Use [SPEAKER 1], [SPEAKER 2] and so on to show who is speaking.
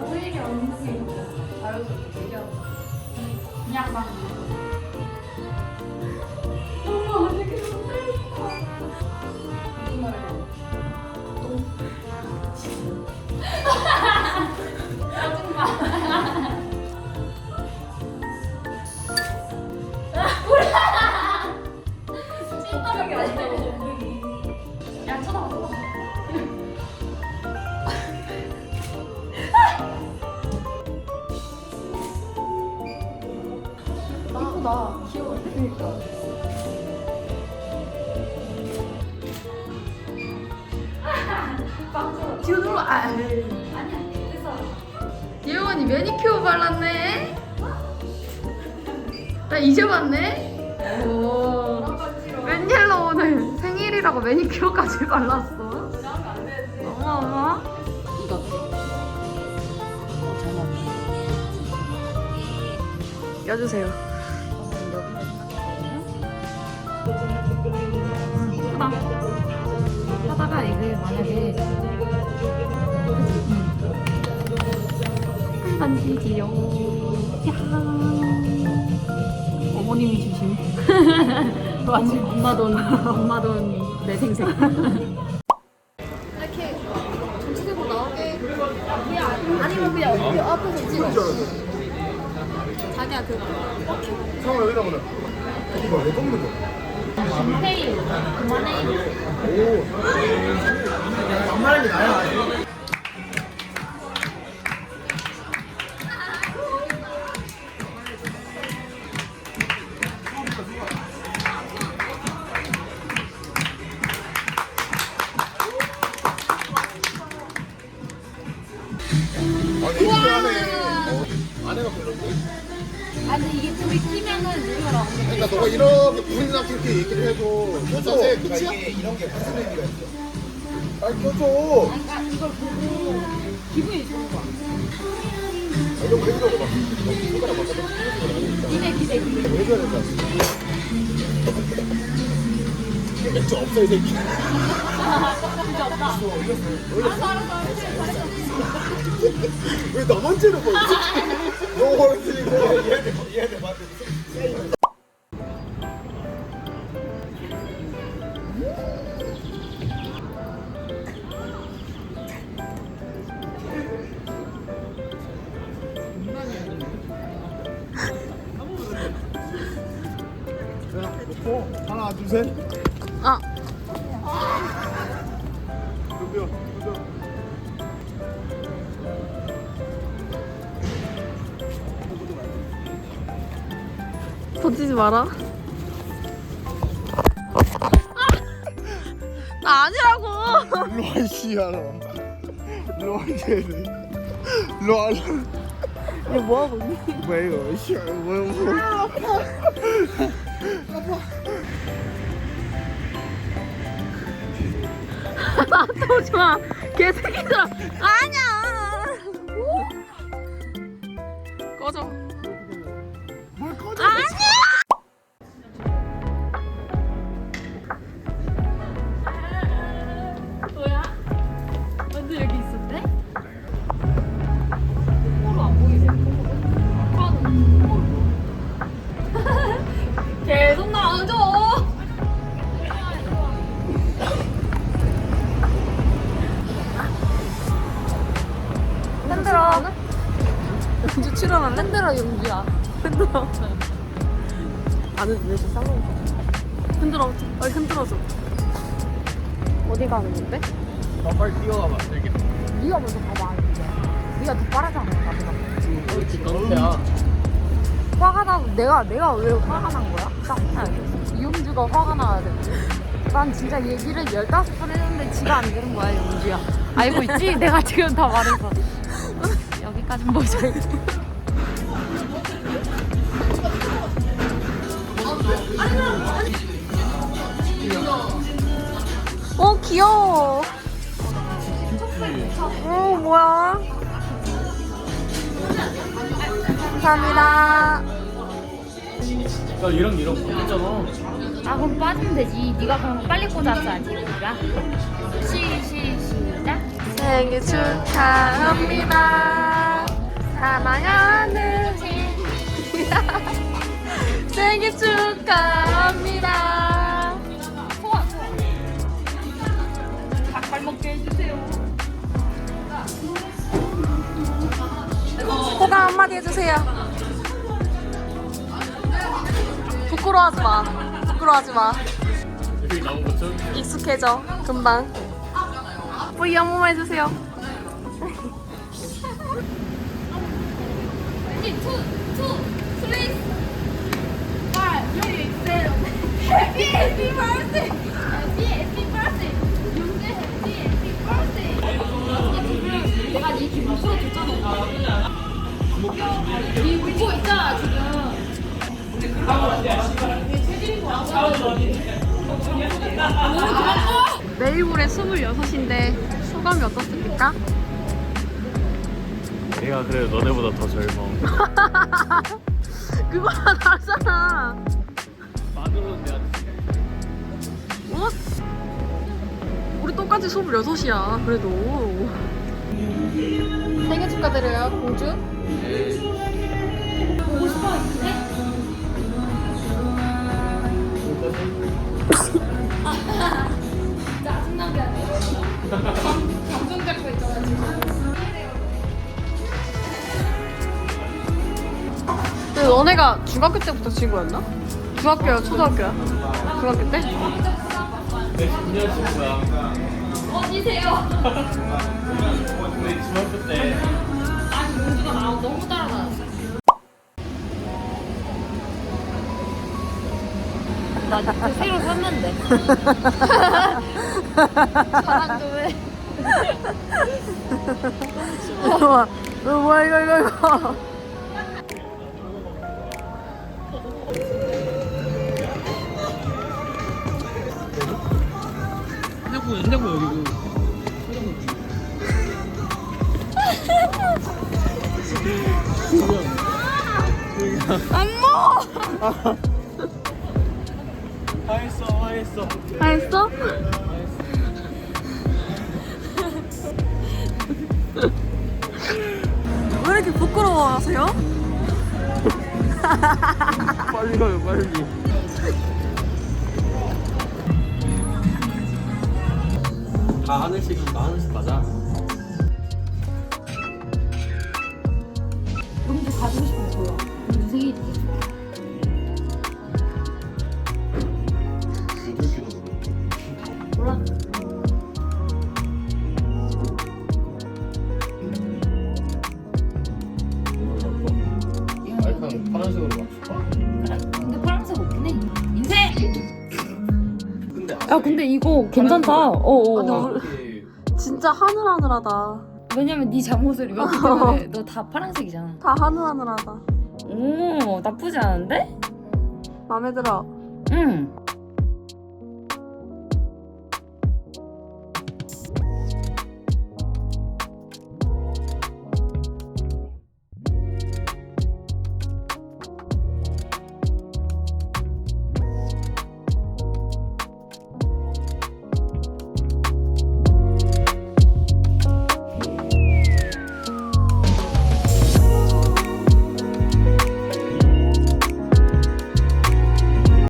[SPEAKER 1] 오히려 오히려 자연스럽게 얘기하고. 그냥 막. 너무 어색해. 무슨 말이야? 찐따하게
[SPEAKER 2] 뒤로 눌러. 아. 예원이 매니큐어 발랐네. 나 이제 봤네. 오. 웬일로 오늘 생일이라고 매니큐어까지 발랐어? 어머 어머.
[SPEAKER 3] 이거
[SPEAKER 2] 껴주세요. 예쁘다. 하다가 이게 만약에 반지지요. 야. 어머님이 주신. 맞지? 엄마 돈, 엄마 돈, 내 생생. 이렇게 전체적으로 나오게 그냥 아니면 그냥 그 앞에서 찍어. 자기야 그거.
[SPEAKER 4] 상호 여기다 보내. 이거 왜 꺾는 거?
[SPEAKER 2] 페
[SPEAKER 4] 오. 반말하는 게 나야.
[SPEAKER 2] 이게 불이 키면은 누르라.
[SPEAKER 4] 그러니까 너가 이렇게 부인 상태 이렇게 얘기를 해도 껴줘. 끝이야? 이게 이런 게 무슨 의미가 있어? 아니 껴줘.
[SPEAKER 2] 그러니까 이걸 보고 기분이 좋은 거야.
[SPEAKER 4] 아, 이런 거 해주라고 막. 손가락
[SPEAKER 2] 기대 기대 기대.
[SPEAKER 4] 뭐 해줘야 될까? 맥주 없어 이 새끼. 왜 나만 째는 거야? 너 어렸으니까 얘한테 얘한테 맞는 하나 둘 셋.
[SPEAKER 2] 던지지 마라. 나 아니라고.
[SPEAKER 4] 이제. 일로 와.
[SPEAKER 2] 이거 뭐 하고 있니?
[SPEAKER 4] 뭐야 이거 이씨야 뭐야 뭐.
[SPEAKER 2] 나한테 오지 마. 개새끼들아. 아니야. 꺼져.
[SPEAKER 4] 뭘 꺼져?
[SPEAKER 2] 아니야. 뭐야? 완전 여기 있었대? 코로 안 보이지? 계속 나와줘. 출연할래? 흔들어 용주야. 흔들어. 아는 내 싸워. 흔들어. 빨리 흔들어줘. 어디 가는 건데?
[SPEAKER 4] 아, 빨리 뛰어가봐 되게.
[SPEAKER 2] 네가 먼저 가봐. 네가 더 빠르잖아. 나보다.
[SPEAKER 4] 그렇지 깜짝이야.
[SPEAKER 2] 화가 나고 내가 내가 왜 화가 난 거야? 딱 알겠어. 이용주가 화가 나야 돼. 난 진짜 얘기를 15번 했는데 지가 안 들은 거야, 용주야. 알고 있지? 내가 지금 다 말해서. 여기까진 보자. 어, 귀여워. 어, 뭐야. 감사합니다.
[SPEAKER 4] 야 얘랑 얘랑 바뀌었잖아.
[SPEAKER 2] 아 그럼 빠지면 되지. 네가 그럼 빨리 꽂았어야지 우리가. 시, 시, 시작.
[SPEAKER 1] 생일 축하합니다. 사랑하는 생일 축하합니다. 소원 소원. 잘 먹게 해주세요. 호감 한마디 해주세요. 부끄러워하지 마. 부끄러워하지 마. 익숙해져. 금방. 뿌이 한 번만 해주세요.
[SPEAKER 2] 해피
[SPEAKER 1] 모레 26인데 소감이 어떻습니까?
[SPEAKER 5] 내가 그래도 너네보다 더 젊어.
[SPEAKER 1] 그거랑 다르잖아.
[SPEAKER 5] 만으로는 내가
[SPEAKER 1] 우리 똑같이 26이야, 그래도. 생일 축하드려요, 공주.
[SPEAKER 2] 근데
[SPEAKER 1] 너네가 중학교 때부터 친구였나? 중학교야, 초등학교야? 중학교 때?
[SPEAKER 2] 어디세요?
[SPEAKER 5] 근데 중학교 때
[SPEAKER 2] 아니 용주가 나 너무 따라다녔어
[SPEAKER 1] 나그 새로 샀는데.
[SPEAKER 2] 자랑 좀해
[SPEAKER 1] 어, 뭐야, 이거, 이거, 이거.
[SPEAKER 5] 냉장고 냉장고 여기고. 화했어 화했어.
[SPEAKER 1] 다 했어? 왜 이렇게 부끄러워하세요?
[SPEAKER 5] 빨리 가요 빨리. 다 하늘씩이니까 하늘씩 가자.
[SPEAKER 2] 용주 가지고 싶으면 줘요 용주 생일이지 몰라
[SPEAKER 5] 알칸 파란색으로 맞출까?
[SPEAKER 1] 야, 근데 이거 괜찮다. 어어.
[SPEAKER 5] 이렇게
[SPEAKER 1] 진짜 하늘하늘하다.
[SPEAKER 2] 왜냐면 네 잠옷을 입었기 때문에 너 다 파란색이잖아
[SPEAKER 1] 다 하늘하늘하다.
[SPEAKER 2] 오 나쁘지 않은데?
[SPEAKER 1] 마음에 들어.
[SPEAKER 2] 응